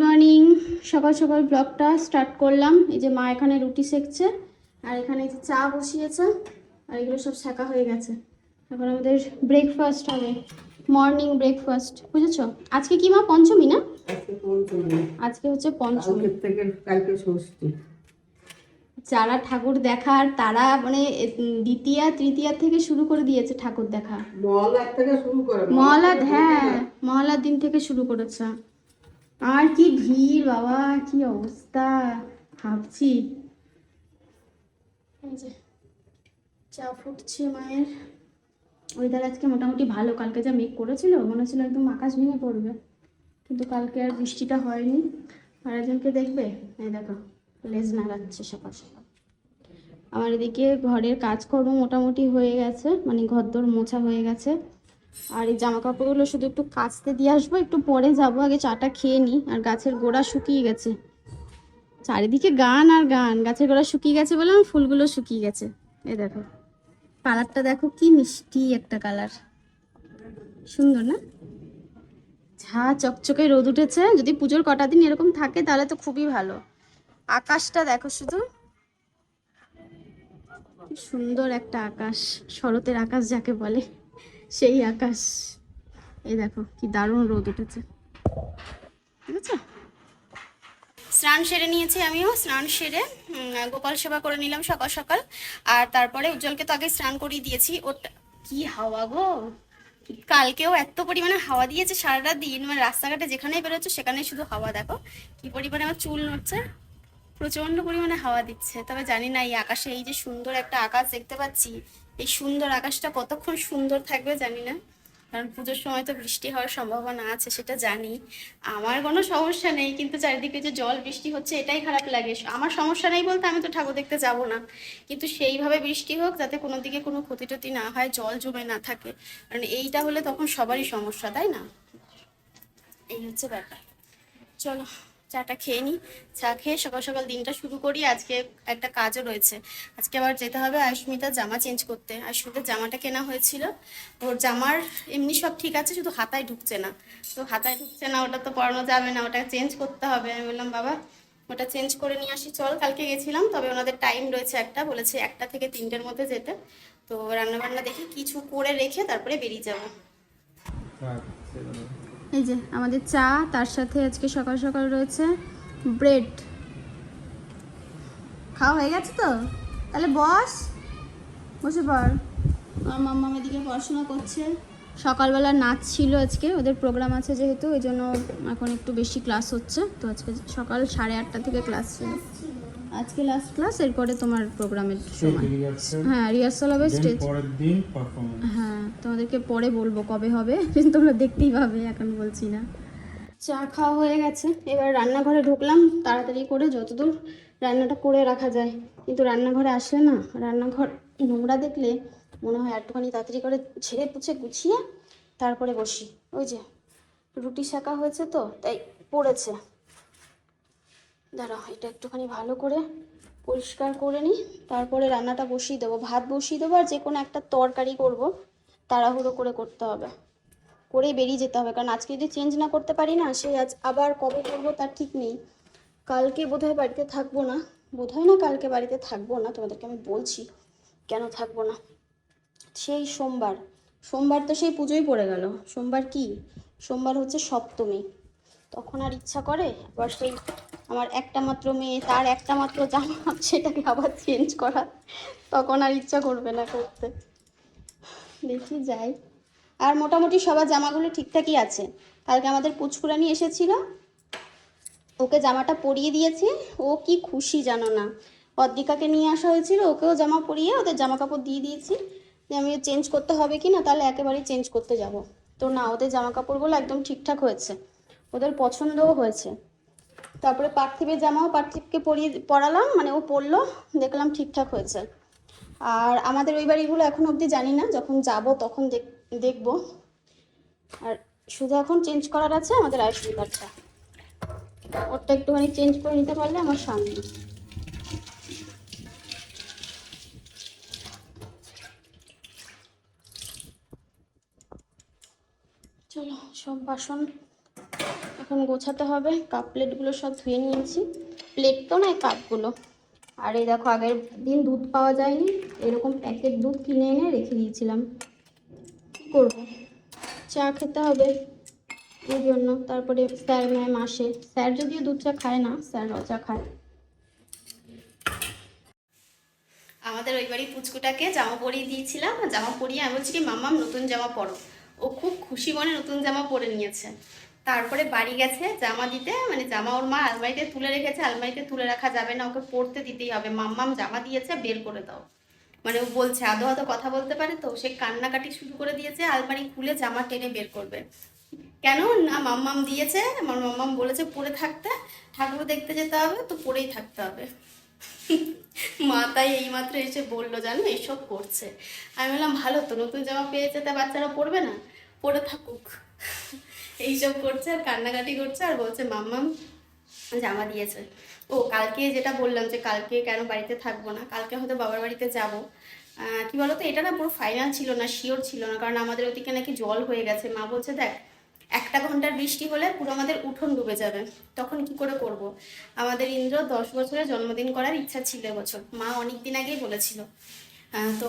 Morning সকাল সকাল ব্লগটা স্টার্ট করলাম। এই যে মা এখানে রুটি সেকছে আর এখানে যে চা বসিয়েছে আর এগুলো সব শেখা হয়ে গেছে। এখন আমাদের ব্রেকফাস্ট হবে। মর্নিং ব্রেকফাস্ট বুঝেছ? আজকে কি মা? পঞ্চমী না? আজকে হচ্ছে পঞ্চমী। থেকে কালকে ষষ্ঠী। যারা ঠাকুর দেখার তারা মানে দ্বিতীয়া তৃতীয়া থেকে শুরু করে দিয়েছে ঠাকুর দেখা। মহলার থেকে শুরু করে মহালাদ হ্যাঁ মহালার দিন থেকে শুরু করেছে। আর কি ভিড় বাবা কি অবস্থা? ভাবছি। চা ফুটছে মায়ের। ওয়েদার আজকে মোটামুটি ভালো। কালকে যা মেঘ করেছিল মনে হচ্ছিল একদম আকাশ ভেঙে পড়বে। কিন্তু কালকে আর বৃষ্টিটা হয়নি। আর একজনকে দেখবে? এই দেখো লেজ নাড়াচ্ছে সকাল সকাল। আমার এদিকে ঘরের কাজকর্ম মোটামুটি হয়ে গেছে মানে ঘরদোর মোছা হয়ে গেছে। আর এই জামা কাপড়গুলো শুধু একটু কাচতে দিয়ে আসব, একটু পরে যাব, আগে চাটা খেয়ে নিই। আর গাছের গোড়া শুকিয়ে গেছে। চারিদিকে গান আর গান, গাছের গোড়া শুকিয়ে গেছে বলে আমার ফুলগুলো শুকিয়ে গেছে। এ দেখো, কালারটা দেখো কি মিষ্টি একটা কালার। সুন্দর না? ঝা, চকচকে রোদ উঠেছে। যদি পুজোর কটা দিন এরকম থাকে তাহলে তো খুবই ভালো। আকাশটা দেখো শুধু। সুন্দর একটা আকাশ, শরতের আকাশ যাকে বলে। সেই আকাশ। এই দেখো, কি দারুণ রোদ উঠেছে। ঠিক আছে? স্নান সেরে নিয়েছি আমিও, স্নান সেরে গোপাল সেবা করে নিলাম সকাল সকাল। আর তারপরে উজ্জ্বলকে তো আগে স্নান করিয়ে দিয়েছি। ওটা কি হাওয়া গো! কালকেও এত পরিমাণে হাওয়া দিয়েছে, সারাটা দিন। মানে রাস্তাঘাটে যেখানেই বেরোচ্ছে সেখানেই শুধু হাওয়া, দেখো। কি পরিমাণে আমার চুল নড়ছে। প্রচণ্ড পরিমাণে হাওয়া দিচ্ছে। তবে জানি না, এই আকাশে এই যে সুন্দর একটা আকাশ দেখতে পাচ্ছি এই সুন্দর আকাশটা কতক্ষণ সুন্দর থাকবে জানি না। কারণ পুজোর সময় তো বৃষ্টি হওয়ার সম্ভাবনা আছে, সেটা জানি। আমার কোনো সমস্যা নেই, কিন্তু চারিদিকে যে জল বৃষ্টি হচ্ছে, এটাই খারাপ লাগে। আমার সমস্যা নেই বলতে আমি তো ঠাকুর দেখতে যাব না। কিন্তু সেইভাবে বৃষ্টি হোক, যাতে কোনো দিকে কোনো ক্ষতি টতি না হয়, জল জমে না থাকে। কারণ এইটা হলে তখন সবারই সমস্যা, তাই না? এই হচ্ছে ব্যাপার। চলো। চাটা খেয়ে নিই চা খেয়ে সকাল সকাল দিনটা শুরু করি। আজকে একটা কাজও রয়েছে। আজকে আবার যেতে হবে আয়ুষ্মিতার জামা চেঞ্জ করতে। আয়ুষ্মিতার জামাটা কেনা হয়েছিল। ওর জামার এমনি সব ঠিক আছে, শুধু হাতায় ঢুকছে না। তো হাতায় ঢুকছে না, ওটা তো পরানো যাবে না। ওটা চেঞ্জ করতে হবে। আমি বললাম, বাবা, ওটা চেঞ্জ করে নিয়ে আসি। চল, কালকে গেছিলাম। তবে ওনাদের টাইম রয়েছে একটা। বলেছে একটা থেকে তিনটের মধ্যে যেতে। তো রান্নাবান্না দেখে কিছু করে রেখে তারপরে বেরিয়ে যাব। এই যে, আমাদের চা, তার সাথে আজকে সকাল সকাল রয়েছে ব্রেড। খাওয়া হয়ে গেছে তো? তাহলে বস, বসে পড়। আমার মাম্মা এদিকে পড়াশোনা করছে। সকালবেলা নাচ ছিল আজকে, ওদের প্রোগ্রাম আছে যেহেতু, ওই জন্য এখন একটু বেশি ক্লাস হচ্ছে। তো আজকে সকাল সাড়ে আটটা থেকে ক্লাস ছিল। আজকে লাস্ট ক্লাস এরপরে তোমার প্রোগ্রামের সময়। হ্যাঁ রিহার্সাল হবে স্টেজ পরের দিন পারফরমেন্স হ্যাঁ তোমাদেরকে পরে বলব কবে হবে তোমরা দেখতেই পাবে এখন বলছি না। চা খাওয়া হয়ে গেছে এবার রান্নাঘরে ঢুকলাম তাড়াতাড়ি করে যতদূর রান্নাটা করে রাখা যায়। কিন্তু রান্নাঘরে আসলে না রান্নাঘর নোংরা দেখলে মনে হয় একটুখানি তাড়াতাড়ি করে ছেড়ে পুছে গুছিয়ে তারপরে বসি। ওই যে রুটি শাকা হয়েছে তো তাই পড়েছে। দাঁড়াও এটা একটুখানি ভালো করে পরিষ্কার করে নিই। তারপরে রান্নাটা বসিয়ে দেবো। ভাত বসিয়ে দেবো আর যে কোনো একটা তরকারি করব। তাড়াহুড়ো করে করতে হবে। করেই বেরিয়ে যেতে হবে। কারণ আজকে যদি চেঞ্জ না করতে পারি না, সে আজ আবার কবে করব তার ঠিক নেই। কালকে বোধহয় বাড়িতে থাকব না। বোধহয় না কালকে বাড়িতে থাকব না, তোমাদেরকে আমি বলছি। কেন থাকব না? সেই সোমবার। সোমবার তো সেই পুজোই পড়ে গেল। সোমবার কি? সোমবার হচ্ছে সপ্তমী। তখন আর ইচ্ছা করে? আবার সেই আমার একটা মাত্র মেয়ে, তার একটা মাত্র জামা, সেটাকে আবার চেঞ্জ করা তখন আর ইচ্ছা করবে না করতে। দেখি, যাই। আর মোটামুটি সবার জামাগুলো ঠিকঠাকই আছে। কালকে আমাদের পুচকুরানি এসেছিল। ওকে জামাটা পরিয়ে দিয়েছি। ও কি খুশি জানো না। অদ্রিকাকে নিয়ে আসা হয়েছিল, ওকেও জামা পরিয়ে ওদের জামা কাপড় দিয়ে দিয়েছি। যে আমি চেঞ্জ করতে হবে কি না তাহলে একেবারেই চেঞ্জ করতে যাব। তো না, ওদের জামা কাপড়গুলো একদম ঠিকঠাক হয়েছে। ওদের পছন্দও হয়েছে। তারপরে পার্থিবের জামাও পার্থিবকে পরিয়ে পরালাম মানে ও পরলো, দেখলাম ঠিকঠাক হয়েছে। আর আমাদের ওই বাড়িগুলো এখন অবধি জানি না, যখন যাব তখন দেখ, দেখব। আর শুধু এখন চেঞ্জ করার আছে আমাদের আয়ুষ্মিতারটা ওরটা একটুখানি চেঞ্জ করে নিতে পারলে আমার সামনে চলো, সব বাসন এখন গোছাতে হবে। কাপ প্লেটগুলো সব ধুয়ে নিয়েছি। প্লেট তো নয়, কাপগুলো। আর এই দেখো, আগের দিন দুধ পাওয়া যায়নি। এরকম প্যাকেট দুধ কিনে এনে রেখে দিয়েছিলাম। কী করব? চা খেতে হবে এই জন্য। তারপরে স্যার ম্যাম আসে। স্যার যদিও দুধ চা খায় না, স্যার র চা খায়। আমাদের ওই বাড়ি পুচকুটাকে জামা পরিয়ে দিয়েছিলাম। জামা পরিয়ে আমি বলছি কি, মাম্মাম, নতুন জামা পরো। ও খুব খুশি মনে নতুন জামা পরে নিয়েছে। তারপরে বাড়ি গেছে, জামা দিতে মানে জামা ওর মা আলমারিতে তুলে রেখেছে, আলমারিতে তুলে রাখা যাবে না, ওকে পরতে দিতেই হবে। মাম্মাম জামা দিয়েছে, বের করে দাও। মানে ও বলছে, আদো আদো কথা বলতে পারে তো, সে কান্নাকাটি শুরু করে দিয়েছে, আলমারি খুলে জামা টেনে বের করবে। কেন? না, মাম্মাম দিয়েছে, আমার মাম্মাম বলেছে পরে থাকতে, ঠাকুর দেখতে যেতে হবে, তো পরেই থাকতে হবে। মা তাই এইমাত্র এসে বলল, জানো, এসব করছে। আমি বললাম, ভালো তো, নতুন জামা পেয়েছে, তা বাচ্চারা পরবে না? পরে থাকুক। এইসব করছে আর কান্নাকাটি করছে আর বলছে, মাম্মাম, জামা দিয়েছে। ও, কালকে যেটা বললাম যে, কালকে কেন বাড়িতে থাকব না? কালকে হয়তো বাবার বাড়িতে যাব। কি বলতো, এটা না পুরো ফাইনাল ছিল না শিওর ছিল না, কারণ আমাদের ওদিকে নাকি জল হয়ে গেছে। মা বলছে, দেখ, একটা ঘণ্টার বৃষ্টি হলে পুরো আমাদের উঠোন ডুবে যাবে। তখন কি করে করব। আমাদের ইন্দ্র দশ বছরের জন্মদিন করার ইচ্ছা ছিল এবছর মা অনেক দিন আগেই বলেছিল। তো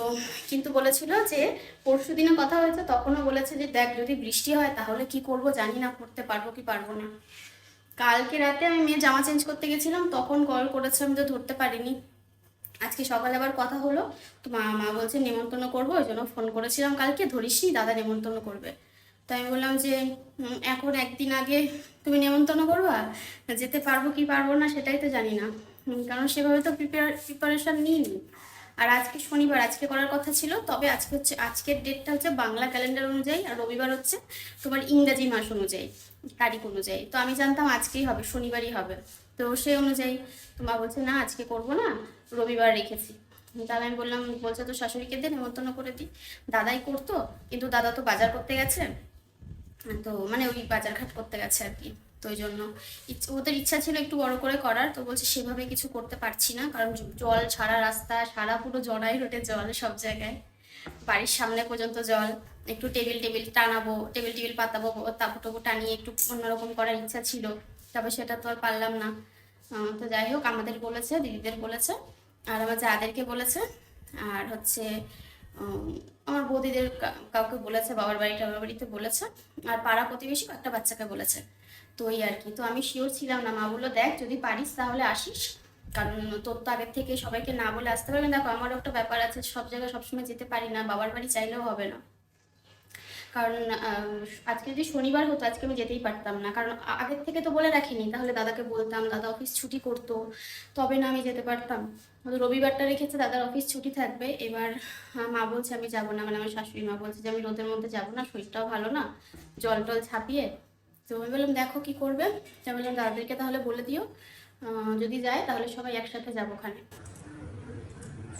কিন্তু বলেছিল যে পরশু দিনে কথা হয়েছে, তখনও বলেছে যে দেখ, যদি বৃষ্টি হয় তাহলে কি করব জানি না, করতে পারব কি পারব না। কালকে রাতে আমি মেয়ে জামা চেঞ্জ করতে গেছিলাম, তখন কল করেছে আমি তো ধরতে পারিনি। আজকে সকালে আবার কথা হলো, তো মা মা বলছে নেমন্তন্ন করব, ওই জন্য ফোন করেছিলাম কালকে ধরিসনি দাদা নেমন্তন্ন করবে। তো আমি বললাম যে এখন একদিন আগে তুমি নেমন্তন্ন করবা? যেতে পারব কি পারব না সেটাই তো জানি না। কারণ সেভাবে তো প্রিপেয়ার প্রিপারেশন নিইনি। আর আজকে শনিবার, আজকে করার কথা ছিল, তবে আজকে হচ্ছে, আজকের ডেটটা হচ্ছে বাংলা ক্যালেন্ডার অনুযায়ী আর রবিবার হচ্ছে তোমার ইংরাজি মাস অনুযায়ী, তারিখ অনুযায়ী। তো আমি জানতাম আজকেই হবে, শনিবারই হবে। তো সেই অনুযায়ী তোমার বলছে, না, আজকে করব না, রবিবার রেখেছি। তাহলে আমি বললাম, বলছে তো শাশুড়িকে দিয়ে নেমন্তন্ন করে দিই দাদাই করতো, কিন্তু দাদা তো বাজার করতে গেছে, তো মানে ওই বাজারঘাট করতে গেছে আর কি। তো ওই জন্য ওদের ইচ্ছা ছিল একটু বড় করে করার, তো বলছে সেভাবে কিছু করতে পারছি না, কারণ জল সারা রাস্তা, সারা পুরো জড়াই রোডে জল সব জায়গায়। বাড়ির সামনে পর্যন্ত জল, একটু টেবিল টেবিল টানাবো, টেবিল টেবিল পাতাবো টাপু টানিয়ে একটু অন্যরকম করার ইচ্ছা ছিল, তবে সেটা তো আর পারলাম না। তো যাই হোক, আমাদের বলেছে, দিদিদের বলেছে, আর আমার যাদেরকে বলেছে, আর হচ্ছে আমার বৌদিদের কাউকে বলেছে, বাবার বাড়ি টাবার বাড়িতে বলেছে, আর পাড়া প্রতিবেশী একটা বাচ্চাকে বলেছে। তো ওই আর কি। তো আমি শিওর ছিলাম না। মা বলল, দেখ, যদি পারিস তাহলে আসিস। কারণ তোর তো আগের থেকে সবাইকে না বলে আসতে পারবে দেখো, আমারও একটা ব্যাপার আছে। সব জায়গায় সবসময় যেতে পারি না। বাবার বাড়ি চাইলেও হবে না। কারণ আজকে যদি শনিবার হতো, আজকে আমি যেতেই পারতাম না। কারণ আগের থেকে তো বলে রাখিনি। তাহলে দাদাকে বলতাম, দাদা অফিস ছুটি করতো। তবে না, আমি যেতে পারতাম। রবিবারটা রেখেছে, দাদার অফিস ছুটি থাকবে। এবার মা বলছে, আমি যাব না। মানে আমার শাশুড়ি মা বলছে যে, আমি রোদের মধ্যে যাব না, শরীরটাও ভালো না। জল টল ছাপিয়ে তো আমি বললাম, দেখো কি করবে? আমি বললাম, দাদাদেরকে তাহলে বলে দিও। যদি যায় তাহলে সবাই একসাথে যাব ওখানে।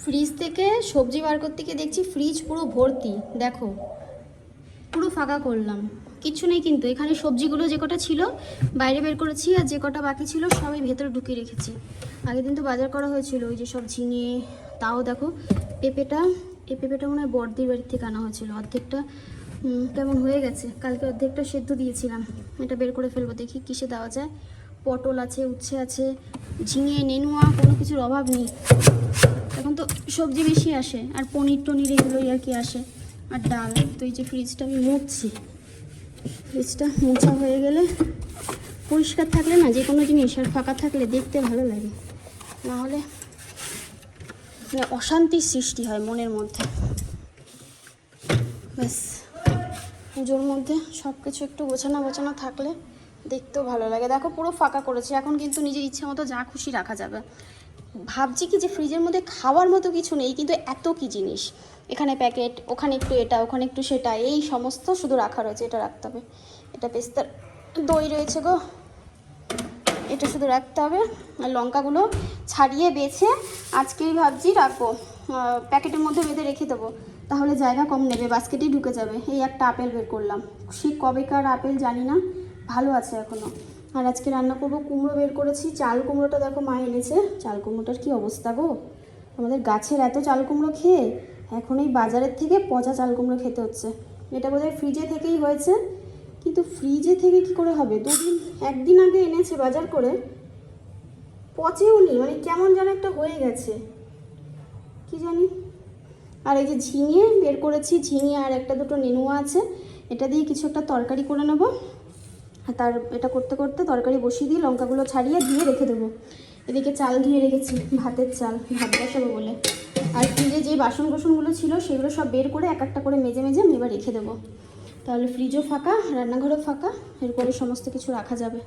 ফ্রিজ থেকে সবজি বার করতে গিয়ে দেখছি ফ্রিজ পুরো ভর্তি। দেখো, পুরো ফাঁকা করলাম। কিচ্ছু নেই কিন্তু, এখানে সবজিগুলো যে কটা ছিল, বাইরে বের করেছি আর যে কটা বাকি ছিল, সবই ভেতরে ঢুকিয়ে রেখেছি। আগের দিন তো বাজার করা হয়েছিল, ওই যে সব ঝিঙে, তাও দেখো, পেঁপেটা, এই পেঁপেটা মনে হয় বর্দির বাড়ির থেকে আনা হয়েছিল। অর্ধেকটা কেমন হয়ে গেছে। কালকে অর্ধেকটা সেদ্ধ দিয়েছিলাম। এটা বের করে ফেলব, দেখি কিসে দেওয়া যায়। পটল আছে, উচ্ছে আছে, ঝিঙে, নেনুয়া, কোনো কিছুর অভাব নেই। এখন তো সবজি বেশি আসে, আর পনির টনির এগুলোই আর কি আসে। আর ডাল, তো এই যে ফ্রিজটা আমি মুছছি। ফ্রিজটা মোছা হয়ে গেলে পরিষ্কার থাকলে না, যে কোনো জিনিস, আর ফাঁকা থাকলে দেখতে ভালো লাগে। নাহলে অশান্তির সৃষ্টি হয় মনের মধ্যে। ব্যাস। পুজোর মধ্যে সব কিছু একটু গোছানো গোছানো থাকলে দেখতেও ভালো লাগে। দেখো পুরো ফাঁকা করেছি। এখন কিন্তু নিজের ইচ্ছে মতো যা খুশি রাখা যাবে। ভাবছি কি যে ফ্রিজের মধ্যে খাওয়ার মতো কিছু নেই, কিন্তু এত কি জিনিস? এখানে প্যাকেট ওখানে একটু এটা, ওখানে একটু সেটা, এই সমস্ত শুধু রাখা রয়েছে। এটা রাখতে হবে। এটা পেস্তার দই রয়েছে গো। এটা শুধু রাখতে হবে। আর লঙ্কাগুলো ছাড়িয়ে বেছে আজকেই ভাবছি রাখব। প্যাকেটের মধ্যে বেঁধে রেখে দেবো। তাহলে জায়গা কম নেবে, বাস্কেটেই ঢুকে যাবে। এই একটা আপেল বের করলাম। সে কবেকার আপেল জানি না, ভালো আছে এখনও আর আজকে রান্না করব কুমড়ো বের করেছি। চাল কুমড়োটা দেখো মা এনেছে। চাল কুমড়োটার কি অবস্থা গো? আমাদের গাছের এত চাল কুমড়ো খেয়ে এখন এই বাজারের থেকে পচা চাল কুমড়ো খেতে হচ্ছে। এটা বোধহয় ফ্রিজে থেকেই হয়েছে। কিন্তু ফ্রিজে থেকে কি করে হবে? দুদিন, একদিন আগে এনেছে বাজার করে। পচেও নি মানে কেমন যেন একটা হয়ে গেছে। কি জানি? আর এই যে ঝিঙে, বের করেছি ঝিঙে আর একটা দুটো নেনুয়া আছে। এটা দিয়ে কিছু একটা তরকারি করে নেব। তার, এটা করতে করতে তরকারি বসিয়ে দিয়ে লঙ্কাগুলো ছাড়িয়ে ধুয়ে রেখে দেবো। এদিকে চাল ধুয়ে রেখেছি, ভাতের চাল, ভাত বসাবো বলে। আর ফ্রিজে যে বাসন কোসনগুলো ছিল সেগুলো সব বের করে এক একটা করে মেজে মেজে আমি এবার রেখে দেবো। তাহলে ফ্রিজও ফাঁকা, রান্নাঘরও ফাঁকা, এরপরে সমস্ত কিছু রাখা যাবে।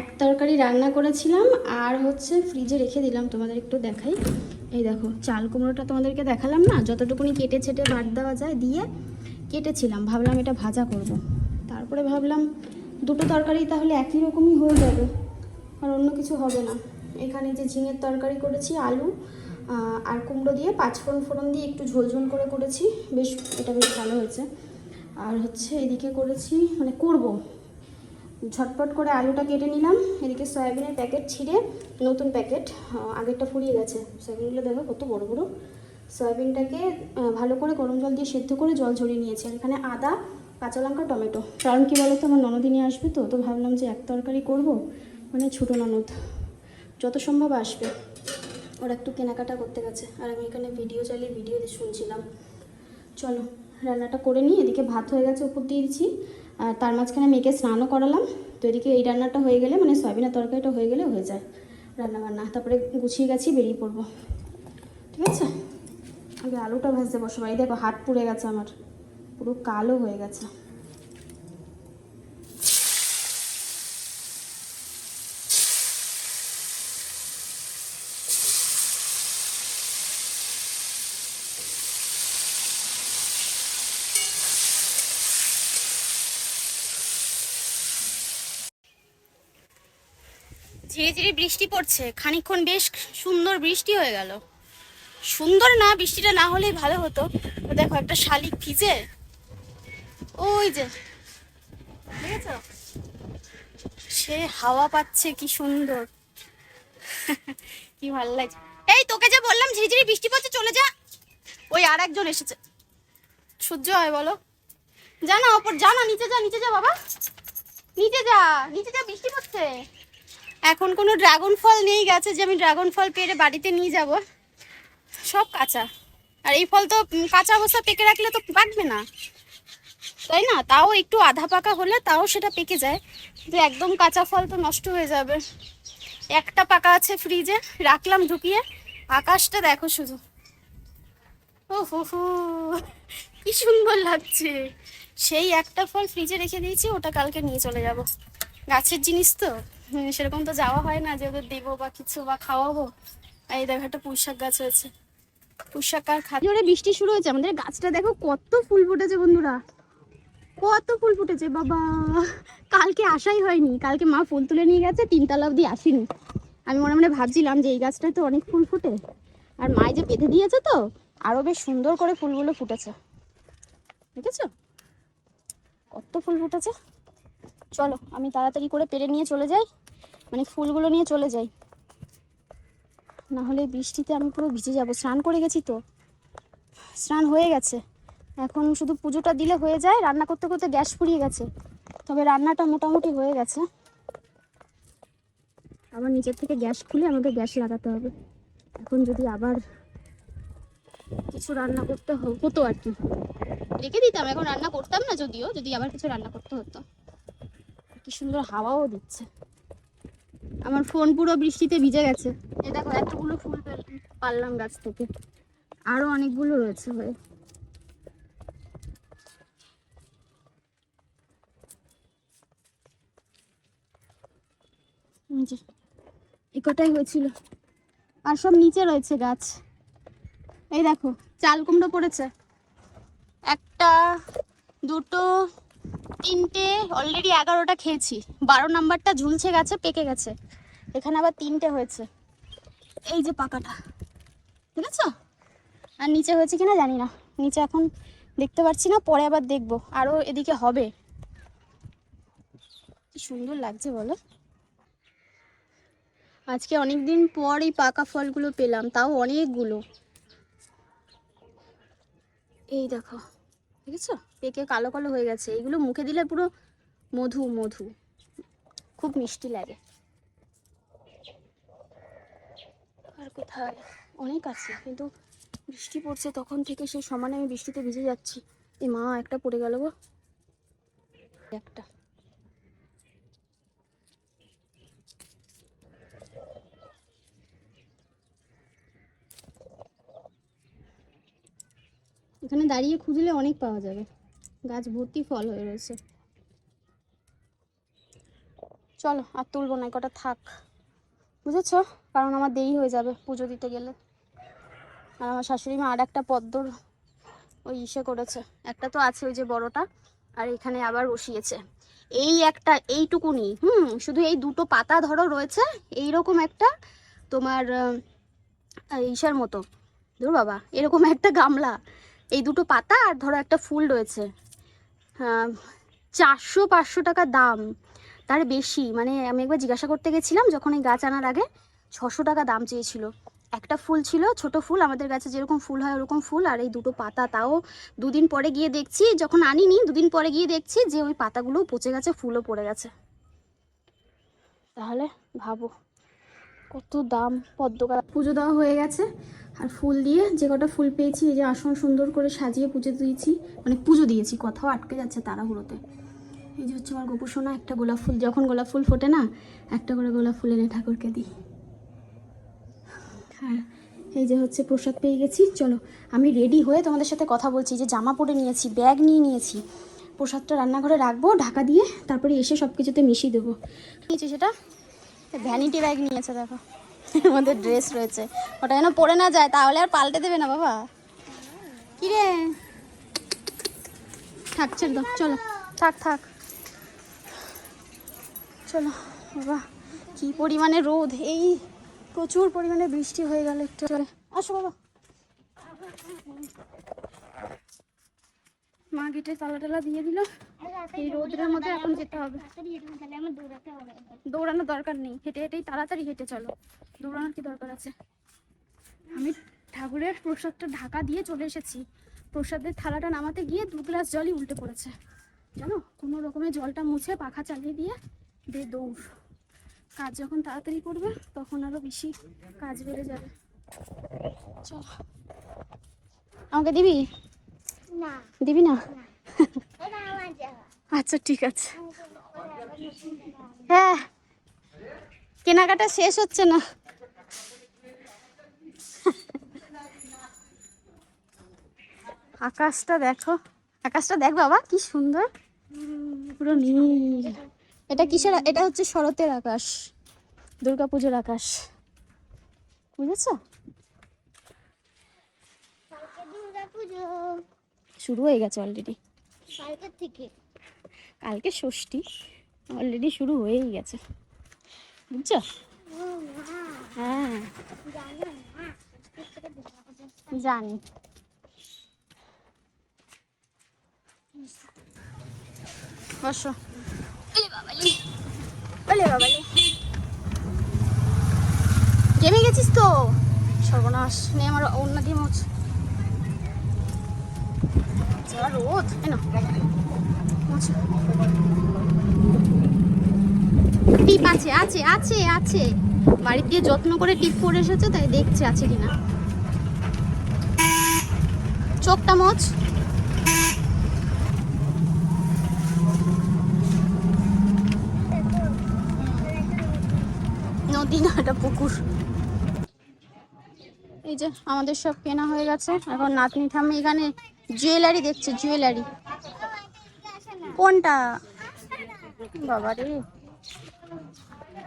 এক তরকারি রান্না করেছিলাম আর হচ্ছে ফ্রিজে রেখে দিলাম তোমাদের একটু দেখাই। এই দেখো, চাল কুমড়োটা তোমাদেরকে দেখালাম না? যতটুকুনি কেটে ছেটে বাদ দেওয়া যায় দিয়ে কেটেছিলাম। ভাবলাম এটা ভাজা করব। তারপরে ভাবলাম দুটো তরকারি তাহলে একই রকমই হয়ে যাবে, আর অন্য কিছু হবে না। এখানে যে ঝিঙের তরকারি করেছি, আলু আর কুমড়ো দিয়ে পাঁচফোড়ন ফোড়ন দিয়ে একটু ঝোল ঝোল করে করেছি। বেশ, এটা বেশ ভালো হয়েছে। আর হচ্ছে এদিকে করেছি মানে করব। ঝটপট করে আলুটা কেটে নিলাম। এদিকে সয়াবিনের প্যাকেট ছিঁড়ে নতুন প্যাকেট আগেরটা ফুরিয়ে গেছে। সয়াবিনগুলো দেখো কত বড় বড়। সয়াবিনটাকে ভালো করে গরম জল দিয়ে সেদ্ধ করে জল ঝরিয়ে নিয়েছি। এখানে আদা, কাঁচা লঙ্কা, টমেটো। কারণ কি বলতো আমার ননদিনী আসবে তো তো ভাবলাম যে এক তরকারি করব মানে ছোটো ননদ। যত সম্ভব আসবে। ওরা একটু কেনাকাটা করতে গেছে। আর আমি এখানে ভিডিও চালিয়ে ভিডিও শুনছিলাম। চলো, রান্নাটা করে নিই। এদিকে ভাত হয়ে গেছে, উপর দিয়ে দিচ্ছি। আর তার মাঝখানে মেয়েকে স্নানও করালাম। তো এদিকে এই রান্নাটা হয়ে গেলে মানে সয়াবিনের তরকারিটা হয়ে গেলে হয়ে যায় রান্না বান্না তারপরে গুছিয়ে গেছি, বেরিয়ে পড়ব। ঠিক আছে? আগে আলুটা ভাজতে বসো এই দেখো, হাত পুড়ে গেছে আমার। পুরো কালো হয়ে গেছে। ঝিরে ঝিরে বৃষ্টি পড়ছে। খানিকক্ষণ বেশ সুন্দর বৃষ্টি হয়ে গেল। সুন্দর না, বৃষ্টিটা না হলেই ভালো হতো। দেখো, একটা শালিক ভিজে। ওই যে, দেখেছ? সে হাওয়া পাচ্ছে, কি সুন্দর। কি ভালো লাগছে। এই, তোকে যে বললাম ঝিঝিরি বৃষ্টি পড়ছে, চলে যা। ওই আর একজন এসেছে। সহ্য হয়, বলো। জানা ওপর জানা নিচে যা নিচে যা, বাবা। নিচে যা নিচে যা, বৃষ্টি পড়ছে। এখন কোনো ড্রাগন ফল নেই, গাছে যে আমি ড্রাগন ফল পেরে বাড়িতে নিয়ে যাব। সব কাঁচা। আর এই ফল তো কাঁচা অবস্থা পেকে রাখলে তো পাকবে না। তাই না? তাও একটু আধা পাকা হলে তাও সেটা পেকে যায়। কিন্তু একদম কাঁচা ফল তো নষ্ট হয়ে যাবে। একটা পাকা আছে ফ্রিজে রাখলাম ঢুকিয়ে। আকাশটা দেখো শুধু। ও হো হো কি সুন্দর লাগছে। সেই একটা ফল ফ্রিজে রেখে দিয়েছি, ওটা কালকে নিয়ে চলে যাব। গাছের জিনিস তো। সেরকম তো যাওয়া হয় না যে ওদের দেবো বা কিছু বা খাওয়াবো এই দেখো একটা পুঁই শাক গাছ হয়েছে পুঁই শাক আর খাদ্য বৃষ্টি শুরু হয়েছে, আমাদের গাছটা দেখো কত ফুল ফুটেছে বন্ধুরা। কত ফুল ফুটেছে, বাবা। কালকে আসাই হয়নি, কালকে মা ফুল তুলে নিয়ে গেছে, তিনতলা অবধি আসিনি। আমি মনে মনে ভাবছিলাম যে এই গাছটায় তো অনেক ফুল ফুটে। আর মায় যে বেঁধে দিয়েছে তো, আরও বেশ সুন্দর করে ফুলগুলো ফুটেছে। দেখেছ? কত ফুল ফুটেছে? চলো, আমি তাড়াতাড়ি করে পেরে নিয়ে চলে যাই। মানে ফুলগুলো নিয়ে চলে যাই। না হলে বৃষ্টিতে আমি পুরো ভিজে যাব। স্নান করে গেছি তো। স্নান হয়ে গেছে। এখন শুধু পুজোটা দিলে হয়ে যায়, রান্না করতে করতে গ্যাস ফুরিয়ে গেছে। তবে রান্নাটা মোটামুটি হয়ে গেছে। আবার নিচের থেকে গ্যাস খুলে আমাকে গ্যাস লাগাতে হবে। এখন যদি আবার কিছু রান্না করতে হতো আর কি। রেখে দিতাম, এখন রান্না করতাম না যদিও, যদি আবার কিছু রান্না করতে হতো। কি সুন্দর হাওয়াও দিচ্ছে। আমার ফোন পুরো বৃষ্টিতে ভিজে গেছে। এ দেখো, এতগুলো ফুল পারলাম গাছ থেকে। আরও অনেকগুলো রয়েছে হয়ে কটাই হয়েছিল। আর সব নিচে রয়েছে গাছ। এই দেখো, চাল কুমড়ো পড়েছে। একটা, দুটো তিনটে অলরেডি এগারোটা খেয়েছি বারো নাম্বারটা ঝুলছে গেছে, পেকে গেছে। এখানে আবার তিনটে হয়েছে। এই যে পাকাটা। ঠিক আছে আর নিচে হয়েছে কিনা জানি না। নিচে এখন দেখতে পাচ্ছি না, পরে আবার দেখব। আরও এদিকে হবে। কি সুন্দর লাগছে বলো। আজকে অনেক দিন পর এই পাকা ফলগুলো পেলাম, তাও অনেকগুলো। এই দেখো। দেখেছ? পেকে কালো কালো হয়ে গেছে। এগুলো মুখে দিলে পুরো মধু মধু। খুব মিষ্টি লাগে। আর কোথায়? অনেক আছে, কিন্তু বৃষ্টি পড়ছে তখন থেকে সেই সমানে আমি বৃষ্টিতে ভিজে যাচ্ছি। এ মা, একটা পড়ে গেল গো। একটা। এখানে দাঁড়িয়ে খুঁজলে অনেক পাওয়া যাবে। গাছ ভর্তি ফল হয়ে রয়েছে। চলো, আর তুলবো না, কটা থাক। বুঝেছ? কারণ আমার দেরি হয়ে যাবে পুজো দিতে গেলে। আর আমার শাশুড়ি মা আর একটা পদ্মর ওই ইসে করেছে। একটা তো আছে ওই যে বড়টা, আর এখানে আবার বসিয়েছে। এই একটা, এইটুকুনি, হুম, শুধু এই দুটো পাতা ধরো রয়েছে এই রকম একটা তোমার ইসার মতো। ধর বাবা, এরকম একটা গামলা। এই দুটো পাতা আর ধরো একটা ফুল রয়েছে। চারশো পাঁচশো টাকা দাম। তার বেশি মানে আমি একবার জিজ্ঞাসা করতে গেছিলাম যখন এই গাছ আনার আগে ছশো টাকা দাম চেয়েছিল। একটা ফুল ছিল, ছোট ফুল, আমাদের গাছে যেরকম ফুল হয় ওরকম ফুল, আর এই দুটো পাতা তাও দুদিন পরে গিয়ে দেখছি, যখন আনিনি দুদিন পরে গিয়ে দেখছি যে ওই পাতাগুলো পচে গেছে, ফুলও পড়ে গেছে। তাহলে ভাবো। কত দাম, পদ্ম পুজো দেওয়া হয়ে গেছে। আর ফুল দিয়ে যে কটা ফুল পেয়েছি, এই যে আসন সুন্দর করে সাজিয়ে পুজো দিয়েছি। মানে পুজো দিয়েছি, কথাও আটকে যাচ্ছে তাড়াহুড়োতে। এই যে হচ্ছে আমার গোপু সোনা একটা গোলাপ ফুল। যখন গোলাপ ফুল ফোটে না, একটা করে গোলাপ ফুল এনে ঠাকুরকে দিই। আর এই যে হচ্ছে প্রসাদ পেয়ে গেছি। চলো, আমি রেডি হয়ে তোমাদের সাথে কথা বলছি। যে জামা পরে নিয়েছি, ব্যাগ নিয়ে নিয়েছি। প্রসাদটা রান্নাঘরে রাখব, ঢাকা দিয়ে তারপরে এসে সব কিছুতে মিশিয়ে দেবো। নিয়েছি সেটা ভ্যানিটি ব্যাগ নিয়েছে, দেখো। আমাদের ড্রেস রয়েছে। ওটা যেন পরে না যায়, তাহলে আর পাল্টে দেবে না, বাবা। কি রে থাক, ছেড়ে দাও, চলো। থাক থাক। চলো, বাবা। কি পরিমাণে রোদ, এই প্রচুর পরিমাণে বৃষ্টি হয়ে গেল একটু। আসো, বাবা। মা গেটে তালা টালা দিয়ে দিল। এই রোদের মধ্যে এখন যেতে হবে। দৌড়ানোর দরকার নেই। হেঁটে হেঁটেই তাড়াতাড়ি হেঁটে চলো। দৌড়ানোর কি দরকার আছে? আমি ঠাকুরের প্রসাদটা ঢাকা দিয়ে চলে এসেছি। প্রসাদের থালাটা নামাতে গিয়ে দু গ্লাস জলই উল্টে পড়েছে। জানো কোনো রকমের জলটা মুছে পাখা চালিয়ে দিয়ে দে দৌড়। কাজ যখন তাড়াতাড়ি করবে তখন আরও বেশি কাজ বেড়ে যাবে। চলো আমাকে দিবি? দিবি না? আচ্ছা ঠিক আছে। হ্যাঁ কেনাকাটা শেষ হচ্ছে না। আকাশটা দেখো। আকাশটা দেখ বাবা কি সুন্দর। পুরো নীল। এটা কিসের? এটা হচ্ছে শরতের আকাশ। দুর্গাপুজোর আকাশ। বুঝেছ? শুরু হয়ে গেছে অলরেডি কালকে থেকে। কালকে ষষ্ঠী অলরেডি শুরু হয়েই গেছে। বুঝছ? হ্যাঁ জানো। বসো। গেমে গেছিস তো? সর্বনাশ। নে আমার অন্য দিয়ে মোচ টিপ আছে আছে আছে আছে। বাড়ির দিয়ে যত্ন করে টিপ করে এসেছে, তাই দেখছে আছে কিনা। চোখটা মোচ নদী না এটা পুকুর। এই যে আমাদের সব কেনা হয়ে গেছে। এখন নাতনি ঠাম্মি এখানে জুয়েলারি দেখছে জুয়েলারি কোনটা বাবা রে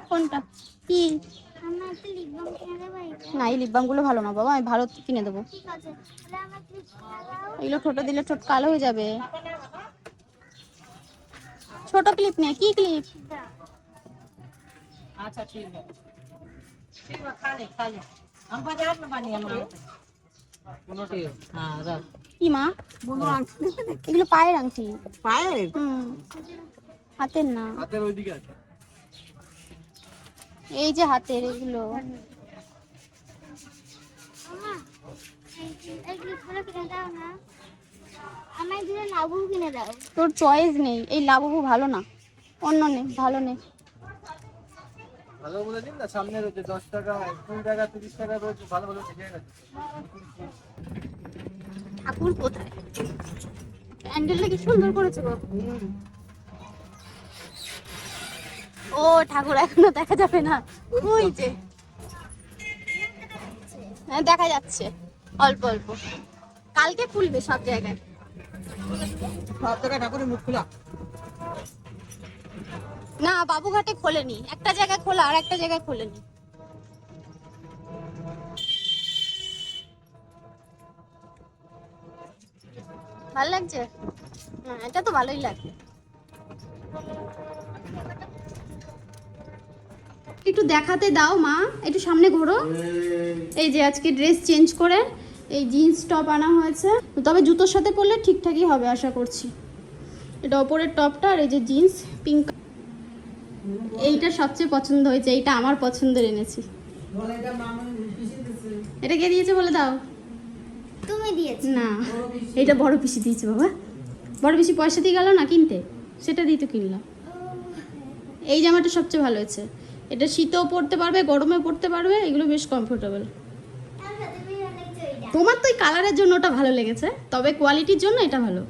কোনটা কি আমার একটা লিপ বাম কিনে দেবো না এই লিপ বামগুলো ভালো না বাবা আমি ভালো কিনে দেবো ঠিক আছে তাহলে আমার ক্লিপ লাগাও এগুলো ছোট দিলে ঠোঁট কালো হয়ে যাবে ছোট ক্লিপ নেই কি ক্লিপ আচ্ছা ঠিক আছে ঠিক আছে খালি খালি हम बाजार में बनी हम কোনটি হ্যাঁ রাখ কি মা এগুলো পায়ের আংটি। পায়ে হুম। হাতের না। হাতের ওইদিকে আছে। এই যে হাতের এগুলো। আমা এই এই ক্লিপগুলো কিনে দাও না। আমার দুটো লাবু কিনে দাও। তোর চয়েস নেই। এই লাবু ভালো না। অন্য নেই ভালো নেই ভালো দিন না সামনে রয়েছে দশ টাকা কুড়ি টাকা তিরিশ টাকা রয়েছে ভালো ভালো ডিজাইন আছে ঠাকুর কোথায়? প্যান্ডেলটা কি সুন্দর করেছে গো? ও ঠাকুর এখনও দেখা যাবে না। ওই যে। হ্যাঁ দেখা যাচ্ছে। অল্প অল্প। কালকে খুলবে সব জায়গায়। সব জায়গায় ঠাকুরের মুখ খোলা। না বাবুঘাটে খোলেনি। একটা জায়গায় খোলা আর একটা জায়গায় খোলেনি। ভালো লাগছে? হ্যাঁ এটা তো ভালোই লাগবে একটু দেখাতে দাও, মা। একটু সামনে ঘোরো। এই যে আজকে ড্রেস চেঞ্জ করে, এই জিন্স টপ আনা হয়েছে। তবে জুতোর সাথে পরলে ঠিকঠাকই হবে, আশা করছি। এটা ওপরের টপটা আর এই যে জিন্স, পিঙ্ক। এইটা সবচেয়ে পছন্দ হয়েছে, এইটা আমার পছন্দের এনেছি। এটা কে দিয়েছে বলে দাও? তুমি দিয়েছ। না এটা বড় পিসি দিয়েছে বাবা। বড় পিসি পয়সা দিয়ে গেল না কিনতে? সেটা দিয়ে তো কিনলাম। এই জামাটা সবচেয়ে ভালো হয়েছে। এটা শীতেও পরতে পারবে গরমে পরতে পারবে এগুলো বেশ কমফোর্টেবল তোমার তো ওই কালারের জন্য ওটা ভালো লেগেছে তবে কোয়ালিটির জন্য এটা ভালো।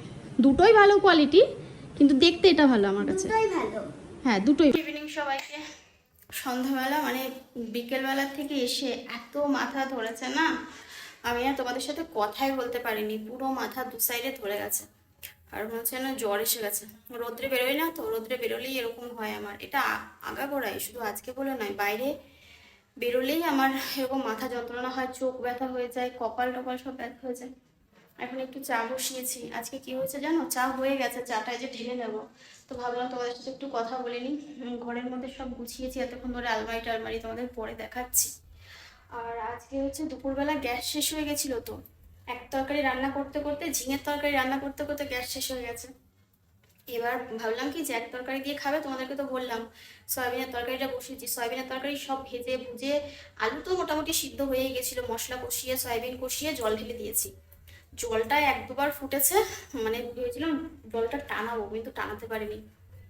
দুটোই ভালো কোয়ালিটি কিন্তু দেখতে এটা ভালো আমার কাছে। দুটোই ভালো। হ্যাঁ দুটোই ইভিনিং সবাইকে। সন্ধ্যাবেলা মানে বিকেলবেলা থেকে এসে এত মাথা ধরেছে না আমি আর তোমাদের সাথে কথাই বলতে পারিনি, পুরো মাথা দু সাইডে ধরে গেছে। আর হচ্ছে না, জ্বর এসে গেছে। রোদ্রে বেরোই না তো, রোদ্রে বেরোলেই এরকম হয় আমার। এটা আগাগোড়াই, শুধু আজকে বলে নয়, বাইরে বেরোলেই আমার এরকম মাথা যন্ত্রণা হয়, চোখ ব্যথা হয়ে যায়, কপাল টপাল সব ব্যথা হয়ে যায়। এখন একটু চা বসিয়েছি। আজকে কি হয়েছে জানো? চা হয়ে গেছে, চাটা যে ঢেলে নেব। তো ভাবলাম তোমাদের সাথে একটু কথা বলে নিই। ঘরের মধ্যে সব গুছিয়েছি, এতক্ষণ ধরে আলমারি টালমারি তোমাদের পরে দেখাচ্ছি। আর আজকে হচ্ছে দুপুরবেলা গ্যাস শেষ হয়ে গেছিল তো। এক তরকারি রান্না করতে করতে, ঝিঙের তরকারি রান্না করতে করতে গ্যাস শেষ হয়ে গেছে। এবার ভাবলাম কি যে এক তরকারি দিয়ে খাবে, তোমাদেরকে তো বললাম। সয়াবিনের তরকারিটা বসিয়েছি। সয়াবিনের তরকারি সব ভেজে ভুজে আলু তো মোটামুটি সিদ্ধ হয়েই গেছিল। মশলা কষিয়ে, সয়াবিন কষিয়ে জল ঢেলে দিয়েছি। জলটা এক দুবার ফুটেছে মানে ভেবেছিলাম জলটা টানাবো, কিন্তু টানাতে পারিনি।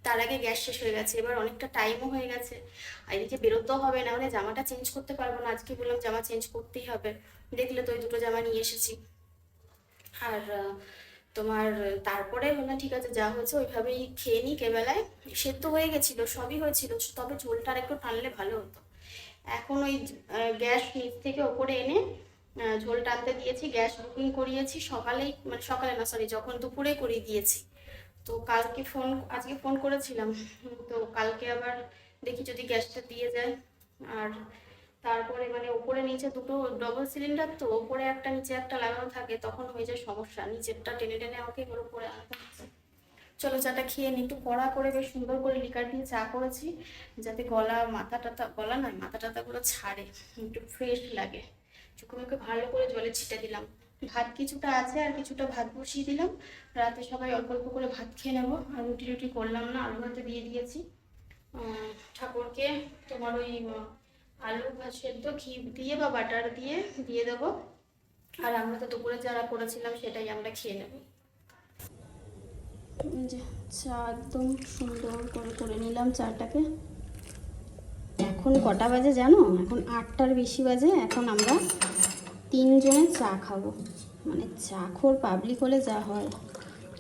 তার আগে গ্যাস শেষ হয়ে গেছে, এবার অনেকটা টাইমও হয়ে গেছে। আর এদিকে বেরোতেও হবে না হলে জামাটা চেঞ্জ করতে পারব না। আজকে বললাম জামা চেঞ্জ করতেই হবে। দেখলে তো ওই দুটো জামা নিয়ে এসেছি। আর তোমার তারপরে হলো ঠিক আছে, যা হয়েছে ওইভাবেই খেয়ে নিই কেবেলায় সেদ্ধ হয়ে গেছিল, সবই হয়েছিল, তবে ঝোলটা আর একটু টানলে ভালো হতো। এখন ওই গ্যাস নিচ থেকে ওপরে এনে ঝোল টানতে দিয়েছি, গ্যাস বুকিং করিয়েছি, সকালেই মানে সকালে না সরি যখন দুপুরে করিয়ে দিয়েছি। তো কালকে ফোন, আজকে ফোন করেছিলাম। তো কালকে আবার দেখি যদি গ্যাসটা দিয়ে যায়। আর তারপরে মানে ওপরে নিচে দুটো ডবল সিলিন্ডার তো, ওপরে একটা, নিচে একটা লাগানো থাকে, তখন হয়ে যায় সমস্যা। নিচেরটা টেনে টেনে আমাকে এবার উপরে আনতে হচ্ছে। চলো চাটা খেয়ে নিই একটু কড়া করে বেশ সুন্দর করে লিকার দিয়ে চা করেছি, যাতে গলা মাথা টাথা গলা নয় মাথা টাথাগুলো ছাড়ে। একটু ফ্রেশ লাগে। চোখে ভালো করে জলে ছিটে দিলাম। ভাত কিছুটা আছে আর কিছুটা ভাত বসিয়ে দিলাম। রাতে সবাই অল্প অল্প করে ভাত খেয়ে নেব। আর রুটি রুটি করলাম না, আলু ভাতে দিয়ে দিয়েছি। ঠাকুরকে তোমার ওই আলু সেদ্ধ ঘি দিয়ে বা বাটার দিয়ে দিয়ে দেবো। আর আমরা তো দুপুরে যারা করেছিলাম সেটাই আমরা খেয়ে নেব। চা একদম সুন্দর করে করে নিলাম চাটাকে। এখন কটা বাজে জানো? এখন আটটার বেশি বাজে, এখন আমরা তিনজনে চা খাব। মানে চা খোর পাবলিক হলে যা হয়।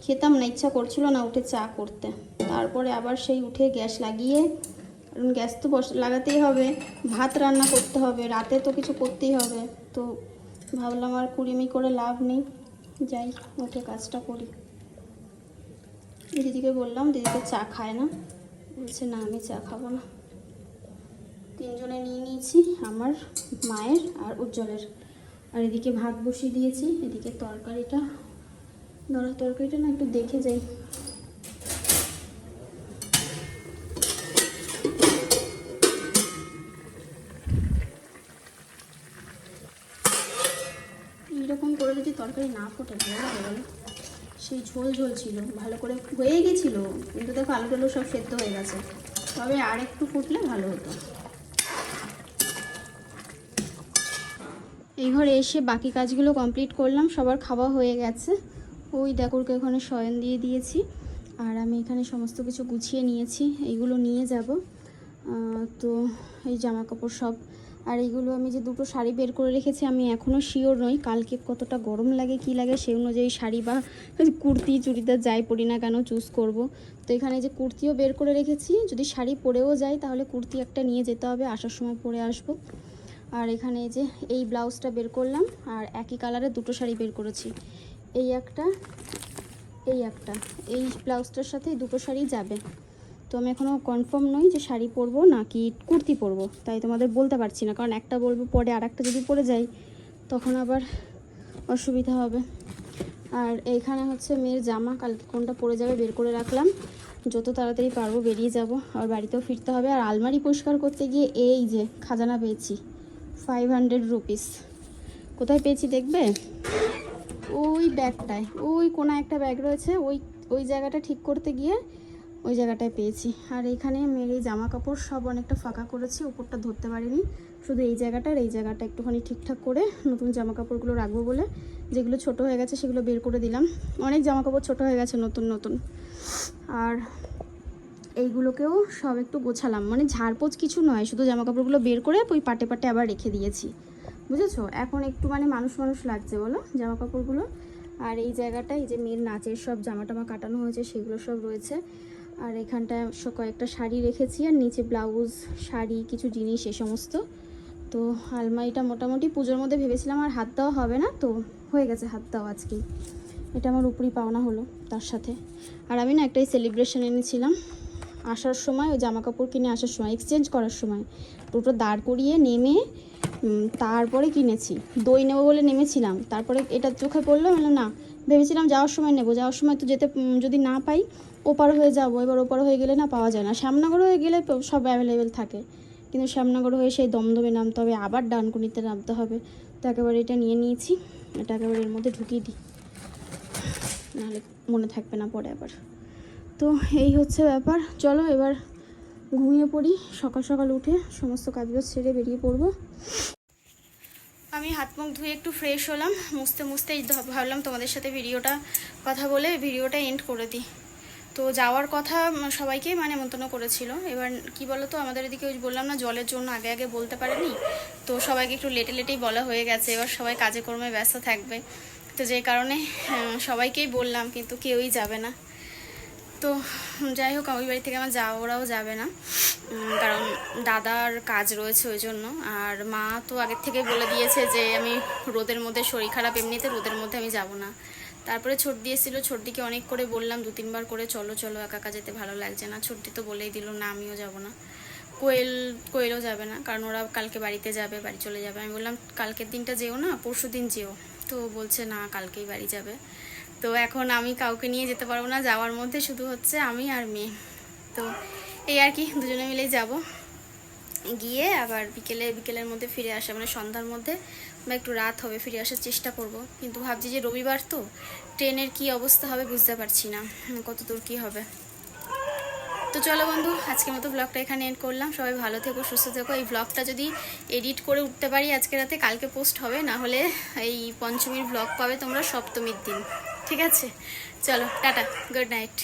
খেতাম না, ইচ্ছা করছিল না উঠে চা করতে। তারপরে আবার সেই উঠে গ্যাস লাগিয়ে, কারণ গ্যাস তো বস লাগাতেই হবে। ভাত রান্না করতে হবে, রাতে তো কিছু করতেই হবে। তো ভাবলাম আর কুড়িমি করে লাভ নেই। যাই, উঠে কাজটা করি। দিদিকে বললাম, দিদিকে চা খায় না। বলছে, না, আমি চা খাব না। তিনজনে নিয়ে নিয়েছি, আমার মায়ের আর উজ্জ্বলের। আর এদিকে ভাত বসিয়ে দিয়েছি, এদিকে তরকারিটা। ধরো তরকারিটা না একটু দেখে যাই। এইরকম করে যদি তরকারি না ফোটে, ভালো বলো। সেই ঝোল ঝোল ছিল, ভালো করে হয়ে গেছিল। কিন্তু দেখো আলু টালু সব সেদ্ধ হয়ে গেছে। তবে আর একটু ফুটলে ভালো হতো। এই ঘরে এসে বাকি কাজগুলো কমপ্লিট করলাম, সবার খাওয়া হয়ে গেছে। ওই দেখোরকে ওখানে শয়ন দিয়ে দিয়েছি, আর আমি এখানে সমস্ত কিছু গুছিয়ে নিয়েছি, এইগুলো নিয়ে যাব। তো এই জামা কাপড় সব, আর এইগুলো আমি যে দুটো শাড়ি বের করে রেখেছি, আমি এখনও শিওর নই, কালকে কতটা গরম লাগে, কি লাগে, সেই অনুযায়ী শাড়ি বা কুর্তি, চুড়িদার যাই পরি না কেন চুজ করব। তো এখানে যে কুর্তিও বের করে রেখেছি, যদি শাড়ি পরেও যাই, তাহলে কুর্তি একটা নিয়ে যেতে হবে, আসার সময় পরে আসব। আর এখানে এই যে এই ব্লাউজটা বের করলাম, আর একই কালারের দুটো শাড়ি বের করেছি। এই একটা এই একটা। এই ব্লাউজটার সাথে দুটো শাড়ি যাবে। তো আমি এখনও কনফার্ম নই যে শাড়ি পরবো নাকি কুর্তি পরবো, তাই তোমাদের বলতে পারছি না। কারণ একটা বলব পরে আর একটা যদি পরে যাই, তখন আবার অসুবিধা হবে। আর এইখানে হচ্ছে মেয়ের জামা, কালকে কোনটা পরে যাবে বের করে রাখলাম। যত তাড়াতাড়ি পারব বেরিয়ে যাব, আর বাড়িতেও ফিরতে হবে। আর আলমারি পরিষ্কার করতে গিয়ে এই যে খাজানা পেয়েছি। ফাইভ হান্ড্রেড রুপিস কোথায় পেয়েছি দেখবে? ওই ব্যাগটায়। ওই কোনা একটা ব্যাগ রয়েছে, ওই ওই জায়গাটা ঠিক করতে গিয়ে ওই জায়গাটায় পেয়েছি। আর এখানে মেয়ের এই জামা কাপড় সব অনেকটা ফাঁকা করেছি, উপরটা ধরতে পারিনি। শুধু এই জায়গাটার এই জায়গাটা একটুখানি ঠিকঠাক করে নতুন জামা কাপড়গুলো রাখব বলে যেগুলো ছোট হয়ে গেছে সেগুলো বের করে দিলাম। অনেক জামা কাপড় ছোট হয়ে গেছে নতুন নতুন। আর এইগুলোকেও সব একটু গোছালাম। মানে ঝাড়পোছ কিছু নয়, শুধু জামা কাপড়গুলো বের করে ওই পাটে পাটে আবার রেখে দিয়েছি। বুঝেছ? এখন একটু মানে মানুষ মানুষ লাগছে, বলো? জামা কাপড়গুলো আর এই জায়গাটায় এই যে মেয়ের নাচের সব জামা টামা কাটানো হয়েছে, সেগুলো সব রয়েছে। আর এখানটায় কয়েকটা শাড়ি রেখেছি, আর নিচে ব্লাউজ, শাড়ি, কিছু জিনিস, এ সমস্ত। তো আলমারিটা মোটামুটি পুজোর মধ্যে ভেবেছিলাম, আর হাত দেওয়া হবে না, তো হয়ে গেছে হাত দেওয়া আজকেই এটা আমার উপরই পাওনা হলো তার সাথে। আর আমি না একটাই সেলিব্রেশন এনেছিলাম। আসার সময়, ওই জামা কাপড় কিনে আসার সময় এক্সচেঞ্জ করার সময়, দুটো দাঁড় করিয়ে নেমে তারপরে কিনেছি। দই নেব বলে নেমেছিলাম। তারপরে এটা চোখে পড়ল বললাম, না, ভেবেছিলাম যাওয়ার সময় নেব। যাওয়ার সময় তো যেতে যদি না পাই, ওপার হয়ে যাব। এবার ওপার হয়ে গেলে না পাওয়া যায় না। শ্যামনগর হয়ে গেলে সব অ্যাভেলেবেল থাকে। কিন্তু শ্যামনগর হয়ে সেই দমদমে নামতে হবে, আবার ডানকুনিতে নামতে হবে। তো একেবারে এটা নিয়ে নিয়েছি। এটা একেবারে এর মধ্যে ঢুকিয়ে দিই। নাহলে মনে থাকবে না পরে আবার। তো এই হচ্ছে ব্যাপার। চলো এবার ঘুমিয়ে পড়ি। সকাল সকাল উঠে সমস্ত কাজবাজ ছেড়ে বেরিয়ে পড়ব। আমি হাত মুখ ধুয়ে একটু ফ্রেশ হলাম। মুছতে মুছতে ভাবলাম তোমাদের সাথে ভিডিওটা কথা বলে ভিডিওটা এন্ড করে দিই। তো যাওয়ার কথা উম, সবাইকে মানে মন্তন্য করেছিল। এবার কি বলো তো আমাদের এদিকে ওই বললাম না জলের জন্য আগে আগে বলতে পারেনি। তো সবাইকে একটু লেটে লেটেই বলা হয়ে গেছে। এবার সবাই কাজে কর্মে ব্যস্ত থাকবে। তো যে কারণে সবাইকেই বললাম কিন্তু কেউই যাবে না। তো যাই হোক ওই বাড়ি থেকে আমার যাওয়া ওরাও যাবে না। কারণ দাদার কাজ রয়েছে ওই জন্য। আর মা তো আগের থেকে বলে দিয়েছে যে, আমি রোদের মধ্যে শরীর খারাপ, এমনিতে রোদের মধ্যে আমি যাব না। তারপরে ছোট দিয়েছিল ছোটদিকে অনেক করে বললাম, দু তিনবার করে, চলো চলো, একা একা যেতে ভালো লাগছে না। ছোটদি তো বলেই দিল, না, আমিও যাব না। কোয়েল, কোয়েলও যাবে না, কারণ ওরা কালকে বাড়িতে যাবে, বাড়ি চলে যাবে। আমি বললাম, কালকের দিনটা যেও না পরশু দিন যেও। তো বলছে, না, কালকেই বাড়ি যাবে। তো এখন আমি কাউকে নিয়ে যেতে পারব না, যাওয়ার মধ্যে শুধু হচ্ছে আমি আর মেয়ে। তো এই আর কি, দুজনে মিলেই যাব। গিয়ে আবার বিকেলে, বিকেলের মধ্যে ফিরে আসা মানে সন্ধ্যার মধ্যে বা একটু রাত হবে, ফিরে আসার চেষ্টা করব। কিন্তু ভাবছি যে রবিবার তো, ট্রেনের কি অবস্থা হবে বুঝতে পারছি না কত দূর কী হবে। তো চলো বন্ধু, আজকের মতো ব্লগটা এখানে এন্ড করলাম। সবাই ভালো থেকো, সুস্থ থেকো। এই ব্লগটা যদি এডিট করে উঠতে পারি আজকে রাতে, কালকে পোস্ট হবে, না হলে এই পঞ্চমীর ব্লগ পাবে তোমরা সপ্তমীর দিন। ঠিক আছে? চলো টাটা গুড নাইট।